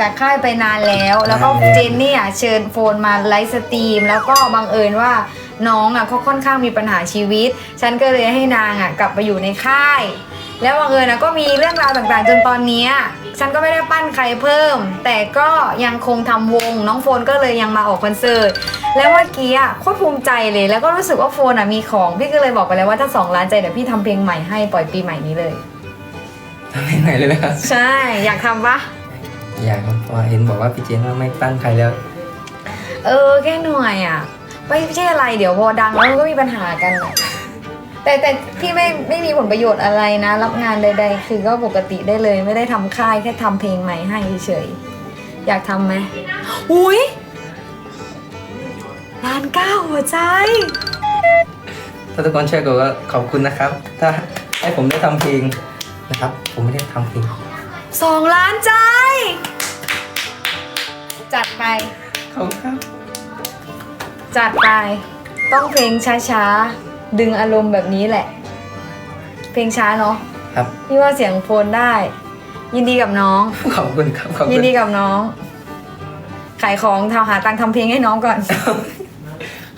จากค่ายไปนานแล้ว แล้วก็นานแล้วเจนนี่อะเชิญโฟนมาไลฟ์สตรีม แล้วก็บังเอิญว่าน้องอะเขาค่อนข้างมีปัญหาชีวิต ฉันก็เลยให้นางอะกลับไปอยู่ในค่าย แล้วบังเอิญนะก็มีเรื่องราวต่างๆ จนตอนเนี้ยฉันก็ไม่ได้ปั้นใครเพิ่ม แต่ก็ยังคงทำวง น้องโฟนก็เลยยังมาออกคอนเสิร์ต แล้วเมื่อกี้อะโคตรภูมิใจเลย แล้วก็รู้สึกว่าโฟนอะมีของ พี่ก็เลยบอกไปแล้วว่าถ้าสองล้านใจเดี๋ยวพี่ทำเพลงใหม่ให้ปล่อยปีใหม่นี้เลยทำยังไงเลยนะครับใช่อยากทำปะ อยากครับเพราะเห็นบอกว่าพี่เจนว่าไม่ตั้งใครแล้ว เออแค่เหนื่อยอะไม่ใช่อะไรเดี๋ยวพอดังแล้วมันก็มีปัญหากันอะแต่แต่พี่ไม่ไม่มีผลประโยชน์อะไรนะ รับงานใด ๆ คือก็ปกติได้เลยไม่ได้ทำค่ายแค่ทำเพลงใหม่ให้เฉยๆอยากทำไหมอุ้ยล้านเก้าหัวใจ ถ้าทุกคนช่วยกดก็ขอบคุณนะครับ ถ้าให้ผมได้ทำเพลงนะครับ ผมไม่ได้ทำเพลง สองล้านใจ จัดไป ขอบคุณครับ จัดไป ต้องเพลงช้าๆ ดึงอารมณ์แบบนี้แหละ เพลงช้าเนาะครับ พี่ว่าเสียงโฟนได้ ยินดีกับน้อง ขอบคุณครับขอบยิคุนณดีกับน้อง ขายของทำหาตังค์ทำเพลงให้น้องก่อน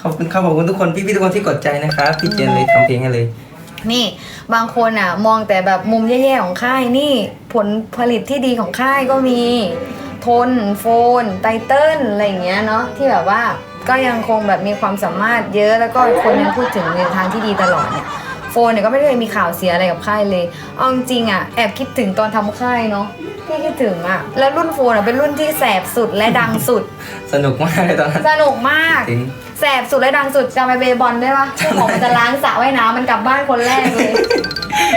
ขอบคุณครับขอบคุณทุกคนพี่พี่ๆทุกคนที่กดใจนะครับพี่เจนเลยทำเพลงให้เลย นี่บางคนอะมองแต่แบบมุมแย่ๆของค่ายนี่ผลผลิตที่ดีของค่ายก็มีทนโฟน ไตเติ้ลอะไรอย่างเงี้ยเนาะที่แบบว่าก็ยังคงแบบมีความสามารถเยอะแล้วก็คนยังพูดถึงในทางที่ดีตลอดเนี่ยโฟนเนี่ยก็ไม่ได้มีข่าวเสียอะไรกับค่ายเลยเอาจริงๆอะแอบคิดถึงตอนทำค่ายเนาะพี่คิดถึงอะแล้วรุ่นโฟนอะเป็นรุ่นที่แสบสุดและดังสุด สนุกมากเลยตอนนั้นสนุกมากจริง แสบสุดและดังสุดจำไปเบย์บอลได้ปะเจ้าของมันจะล้างสระว่ายน้ำมันกลับบ้านคนแรกเลย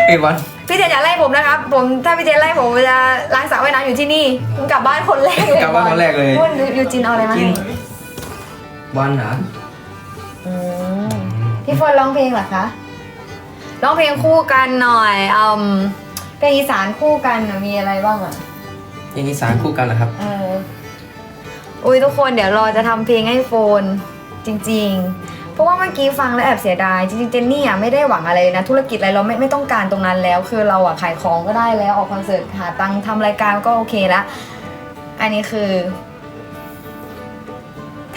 ไอ้บอลพี่เจนอย่าไล่ผมนะครับผมถ้าพี่เจนไล่ผมผมจะล้างสระว่ายน้ำอยู่ที่นี่ผมกลับบ้านคนแรกเลยกลับบ้านคนแรกเลยพูดยูจินเอาอะไรมาจริให้งบอลเหรออืมพี่เฟิร์นร้องเพลงเหรอคะร้องเพลงคู่กันหน่อยอืมเพลงอีสานคู่กันน่ะมีอะไรบ้างอะยังอีสานคู่กันเหรอครับเอออุ้ยทุกคนเดี๋ยวรอจะทำเพลงให้โฟน จริง ๆ เพราะว่าเมื่อกี้ฟังแล้วแอบเสียดาย จริงๆ เจนนี่อะไม่ได้หวังอะไรนะ ธุรกิจอะไรเราไม่ไม่ต้องการตรงนั้นแล้ว คือเราอะขายของก็ได้แล้วออกคอนเสิร์ตหาตังค์ทำรายการก็โอเคละอันนี้คือ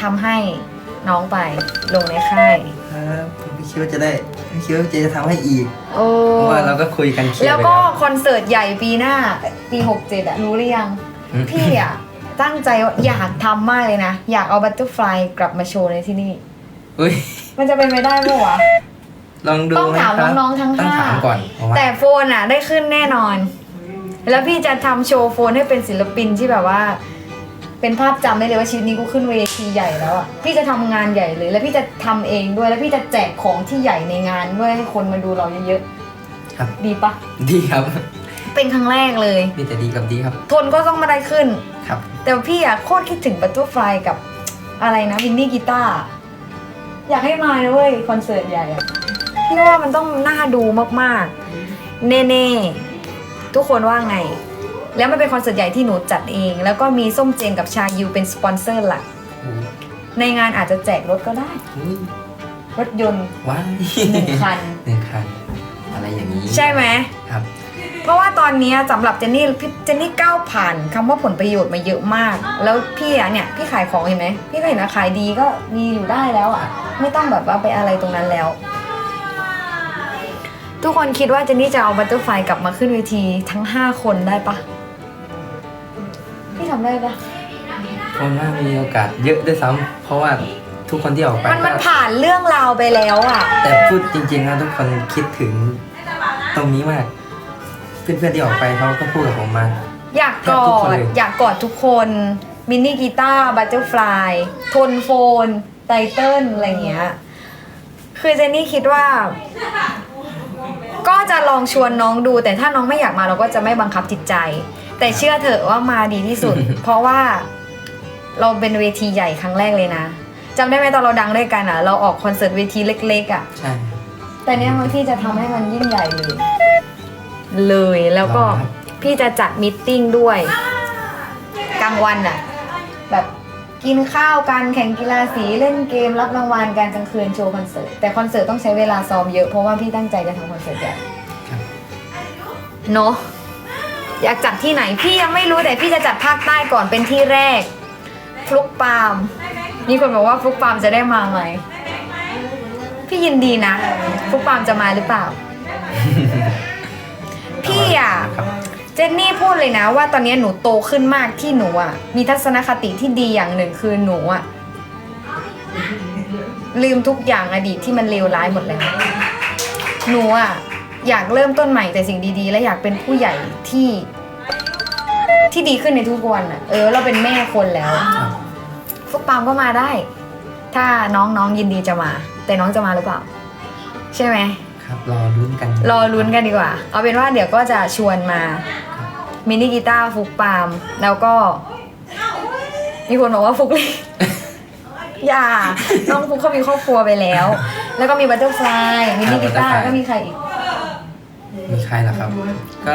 ทำให้น้องไปลงในค่าย ครับผมไม่คิดว่าจะได้ไม่คิดว่าเจจะทำให้อีก โอ้เพราะว่าเราก็คุยกันเคลียแล้ร์วไปก็แล้วคอนเสิร์ตใหญ่ปีหน้า ปีหกเจ็ดอะรู้หรือยัง อืม พี่อะ ตั้งใจว่าอยากทำมากเลยนะ อยากเอาบัตเตอร์ฟลายกลับมาโชว์ในที่นี่ อุ้ยมันจะเป็นไปได้ปะวะ ลองดูต้องไหมถามครับน้องๆทั้งต้องห้า ถามก่อนเพราะว่าแต่โฟนอะ ได้ขึ้นแน่นอน แล้วพี่จะทำโชว์โฟนให้เป็นศิลปินที่แบบว่า เป็นภาพจำได้เลยว่าชีวิตนี้กูขึ้นเวทีใหญ่แล้วอะพี่จะทำงานใหญ่เลย แล้วพี่จะทำเองด้วยแล้วพี่จะแจกของที่ใหญ่ในงานด้วยให้คนมาดูเราเยอะครับ ๆดีปะดีครับ เป็นครั้งแรกเลย มีแต่ดีกับดีครับ ทนก็ต้องมาได้ขึ้น ครับ แต่พี่อะโคตรคิดถึงบัตเตอร์ฟลายกับอะไรนะวินนี่กีตาร์อยากให้มานะเว้ยคอนเสิร์ตใหญ่อะพี่ว่ามันต้องน่าดูมากๆแน่ๆทุกคนว่าไง แล้วมันเป็นคอนเสิร์ตใหญ่ที่หนูจัดเอง แล้วก็มีส้มเจนกับชายูเป็นสปอนเซอร์หลัก ในงานอาจจะแจกรถก็ได้อุ้ยรถยนต์ว้ายหนึ่งคันหนึ่งคัน อะไรอย่างนี้ ใช่ไหมครับ เพราะว่าตอนเนี้ยสำหรับเจนนี่พี่เจนนี่ก้าวผ่านคำว่าผลประโยชน์มาเยอะมาก แล้วพี่อะเนี่ยพี่ขายของเห็นไหมพี่ก็เห็นนะขายดีก็มีอยู่ได้แล้วอะไม่ต้องแบบว่าไปอะไรตรงนั้นแล้ว ทุกคนคิดว่าเจนนี่จะเอาบัตเตอร์ไฟกลับมาขึ้นเวทีทั้ง 5 คนได้ปะพี่ทำได้ปะคนว่ามีโอกาสเยอะด้วยซ้ำเพราะว่าทุกคนที่ออกไปมันมันก็ผ่านเรื่องราวไปแล้วอะ แต่พูดจริงๆนะทุกคนคิดถึงตรงนี้มาก เพื่อนๆที่ออกไปเขาก็พูดกับผมมา อยากกอทุกคนดเลยอยากกอดทุกคนมินนี่กีตาร์บัตเตอร์ฟลายทนโฟน ไตเติ้ลอะไรเงี้ย คือเจนนี่คิดว่า ก็จะลองชวนน้องดู แต่ถ้าน้องไม่อยากมาเราก็จะไม่บังคับจิตใจ แต่เชื่อเถอะว่ามาดีที่สุด เพราะว่าเราเป็นเวทีใหญ่ครั้งแรกเลยนะจำได้ไหมตอนเราดังด้วยกันอะ เราออกคอนเสิร์ตเวทีเล็ก ๆ อะ ใช่ แต่เนี้ยพี่จะทำให้มันยิ่งใหญ่เลย เลยแล้วก็ครับพี่จะจัดมิทติ้งด้วยกลางวันอะ แบบกินข้าวกันแข่งกีฬาสีเล่นเกมรับรางวัลกันกลางคืนโชว์คอนเสิร์ตแต่คอนเสิร์ตต้องใช้เวลาซ้อมเยอะเพราะว่าพี่ตั้งใจจะทำคอนเสิร์ตใหญ่ครับเนาะอยากจัดที่ไหนพี่ยังไม่รู้แต่พี่จะจัดภาคใต้ก่อนเป็นที่แรกฟลุกปาล์มมีคนบอกว่าฟลุกปาล์มจะได้มาไหมพี่ยินดีนะฟลุกปาล์มจะมาหรือเปล่าพี่อะครับเจ นนี่พูดเลยนะว่าตอนนี้หนูโตขึ้นมากที่หนูอะ มีทัศนคติที่ดีอย่างหนึ่งคือหนูอะ ลืมทุกอย่างอดีตที่มันเลวร้ายหมดเลยหนูอะ อยากเริ่มต้นใหม่แต่สิ่งดีๆ และอยากเป็นผู้ใหญ่ที่ ที่ดีขึ้นในทุกวันอะ เออ เราเป็นแม่คนแล้วครับฟุกปามก็มาได้ ถ้าน้องน้องยินดีจะมา แต่น้องจะมาหรือเปล่า ใช่ไหมครับรอลุ้นกัน รอลุ้นกันดีกว่า เอาเป็นว่าเดี๋ยวก็จะชวนมา มินิกีตาร์ฟุกปาล์มแล้วก็ มีคนบอกว่าฟุกเลยอย่า น้องฟุกเขามีครอบครัวไปแล้ว แล้วก็มีบัตเตอร์ฟลายมินิกีตาร์แล้วก็มีใครอีก มีใครล่ะครับ ก็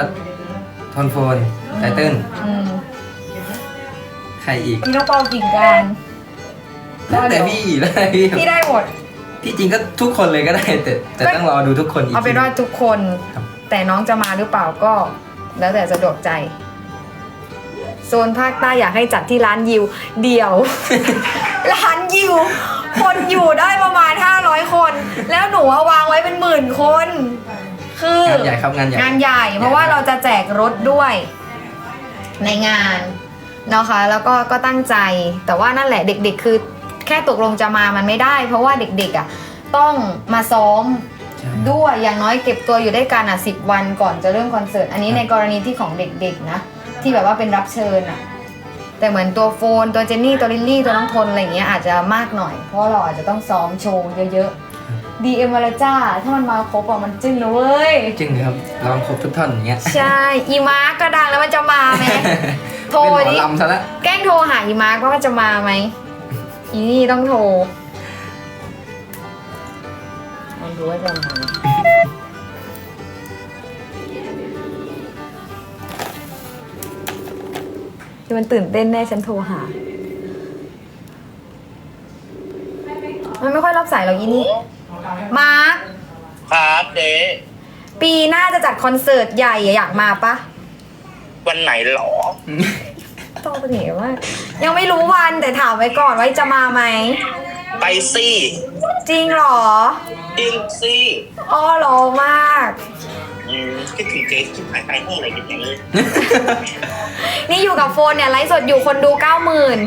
ทอนโฟนไตเติ้ลอืมใครอีกมีน้องเปากิ่งการแล้วแต่พี่แล้วแต่พี่พี่ได้หมด ที่จริงก็ทุกคนเลยก็ได้แต่แต่ต้องรอดูทุกคนอีกเอาเป็นทีว่าทุกคน ครับ แต่น้องจะมาหรือเปล่าก็ แล้วแต่สะดวกใจ โซนภาคใต้อยากให้จัดที่ร้านยิว เดียว ร้านยิว คนอยู่ได้ประมาณ 500 คน แล้วหนูเอาวางไว้เป็นหมื่นคน คืองานใหญ่ครับงานใหญ่งานใหญ่ เพราะว่าเราจะแจกรถด้วย ในงานนะคะ แล้วก็ก็ตั้งใจ แต่ว่านั่นแหละเด็ก ๆ คือ แค่ตกลงจะมามันไม่ได้ เพราะว่าเด็กๆอะต้องมาซ้อมใช่ ด้วยอย่างน้อยเก็บตัวอยู่ด้วยกันอะสิวันก่อนจะเริ่มคอนเสิร์ตอันนี้ครับในกรณีที่ของเด็กๆนะ ที่แบบว่าเป็นรับเชิญอะแต่เหมือนตัวโฟนตัวเจนนี่ตัวลิลลี่ตัวน้องทนอะไรอย่างเงี้ยอาจจะมากหน่อย เพราะเราอาจจะต้องซ้อมโชว์เยอะๆ DM มาและจ้าถ้ามันมาครบอะมันจึ้งนะเว้ยจริงเลยครับลองครบทุกท่อนอย่างเงี้ยใช่อีมาร์กก็ดังแล้วมันจะมาไหมโทรเป็นหมดิอลำซะละแกล้งโทรหาอีมาร์กว่ามันจะมาไหมอีนี่ต้องโทร ลองดูว่าจะมาไหมที่มันตื่นเต้นแน่ฉันโทรหา มันไม่ค่อยรับสายหรอกอีนี่ มาร์คครับเจ๊ปีหน้าจะจัดคอนเสิร์ตใหญ่อะอยากมาปะวันไหนหรอต้องไปเหนว่า ยังไม่รู้วันแต่ถามไว้ก่อนว่าจะมาไหม ไปสิจริงเหรอจริงสิอ้อรอมาก อืมคิดถึงเจ๊คิดหายไปห้องอะไรกันอย่างนี้นี่อยู่กับโฟนเนี่ยไลฟ์สดอยู่คนดูเก้าหมื่น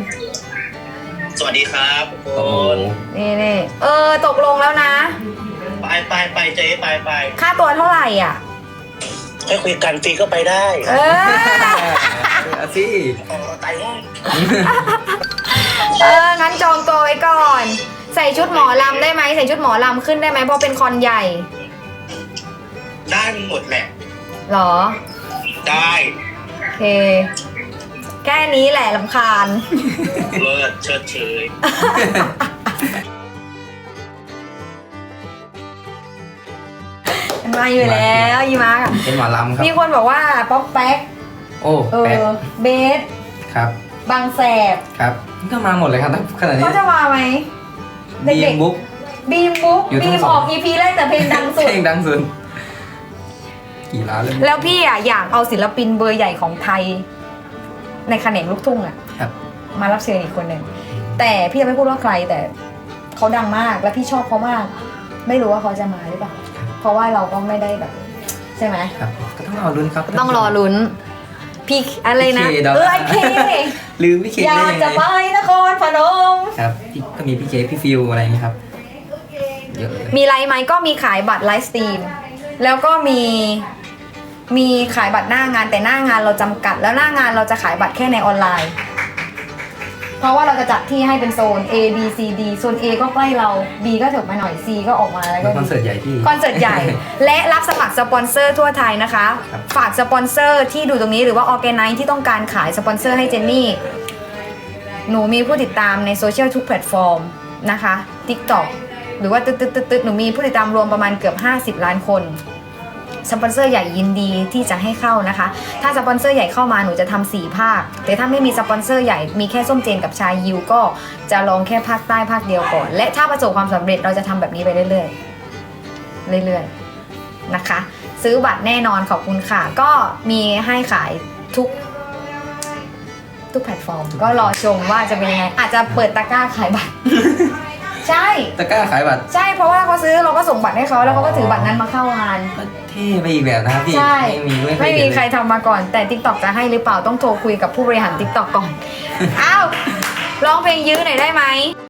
สวัสดีครับทุกโอ้คโหนนี่นี่เออตกลงแล้วนะ ไปไปไปเจ๊ไปไปค่าตัวเท่าไหร่อะให้คุยกันฟรีก็ไปได้ เออเอา สิต่อไตห้องเอองั้นจองตัวไว้ก่อน ใส่ชุดหมอลำได้ไหมใส่ชุดหมอลำขึ้นได้ไหมเพราะเป็นคอนใหญ่ได้หมดแหละเหรอ ได้โอเค แค่นี้แหละลำคาญเลิศเชิดเชยมันมาอยู่แล้วยีมาร์กอะเป็นหมอลำครับ มีคนบอกว่าป๊อกแป๊ก โอ้เอแป๊กอเบส ครับ บางแสบครับก็มาหมดเลยครับ ขนาดนี้เขาจะมาไหมเด็บีกมๆบุ๊กบีมบุ๊กอยู่ทั้บีงมสอองอก EP แรกแต่เพลงดังสุด เพลงดังสุดกี่ล้านเลยแล้วพี่อะอยากเอาศิลปินเบอร์ใหญ่ของไทย ในแขนงลูกทุ่งอะ ครับ มารับเชิญอีกคนหนึ่งแต่พี่ยังไม่พูดว่าใครแต่เขาดังมากและพี่ชอบเขามาก ไม่รู้ว่าเขาจะมาหรือเปล่า เพราะว่าเราก็ไม่ได้แบบ ใช่ไหม ครับ ก็ต้องรอลุ้นครับต้องรอลุ้น พี่อะไรนะพี่เคดอกเออไอเคลืมพี่เคอได้ยากยังจะไงไปนครพนม ครับพี่ก็มีพี่เคพี่ฟิวอะไรอย่างนี้ยครับเยอะเลยมีไลฟ์ไหมก็มีขายบัตรไลฟ์สตรีม แล้วก็มีมีขายบัตรหน้างานแต่หน้างานเราจำกัด แล้วหน้างานเราจะขายบัตรแค่ในออนไลน์ เพราะว่าเราจะจัดที่ให้เป็นโซน A B C D โซน A ก็ใกล้เรา B ก็เถิบมาหน่อย C ก็ออกมาแล้วก็ คอน D เสิร์ตใหญ่ที่ คอนเสิร์ตใหญ่ และรับสมัครสปอนเซอร์ทั่วไทยนะคะ ครับ ฝากสปอนเซอร์ที่ดูตรงนี้หรือว่าออแกไนที่ต้องการขายสปอนเซอร์ให้เจนนี่ หนูมีผู้ติดตามในโซเชียลทุกแพลตฟอร์มนะคะ TikTok หรือว่าตึ๊ดตึ๊ดตึ๊ดตึ๊ดหนูมีผู้ติดตามรวมประมาณเกือบ 50 ล้านคน สปอนเซอร์ใหญ่ยินดีที่จะให้เข้านะคะ ถ้าสปอนเซอร์ใหญ่เข้ามาหนูจะทำสี่ภาค แต่ถ้าไม่มีสปอนเซอร์ใหญ่มีแค่ส้มเจนกับชายยิวก็จะลองแค่ภาคใต้ภาคเดียวก่อน และถ้าประสบความสำเร็จเราจะทำแบบนี้ไปเรื่อยๆเรื่อยๆนะคะ ซื้อบัตรแน่นอนขอบคุณค่ะ ก็มีให้ขายทุกทุกแพลตฟอร์ม ก็รอชมว่าจะเป็นยังไงอาจจะเปิดตะกร้าขายบัตร ใช่ ตะกร้าขายบัตรใช่เพราะว่าเขาซื้อเราก็ส่งบัตรให้เขาแล้วเขาก็ถือบัตรนั้นมาเข้างาน ก็เท่ไปอีกแบบนะครับพี่ใช่ ไม่มีไม่เคยไม่มีเห็นเลย ใครทำมาก่อน แต่ t ิ k t o k จะให้หรือเปล่าต้องโทรคุยกับผู้บริหาร t ิ k t o k ก่อน อ้าวร้องเพลงยื้อหน่อยได้ไหม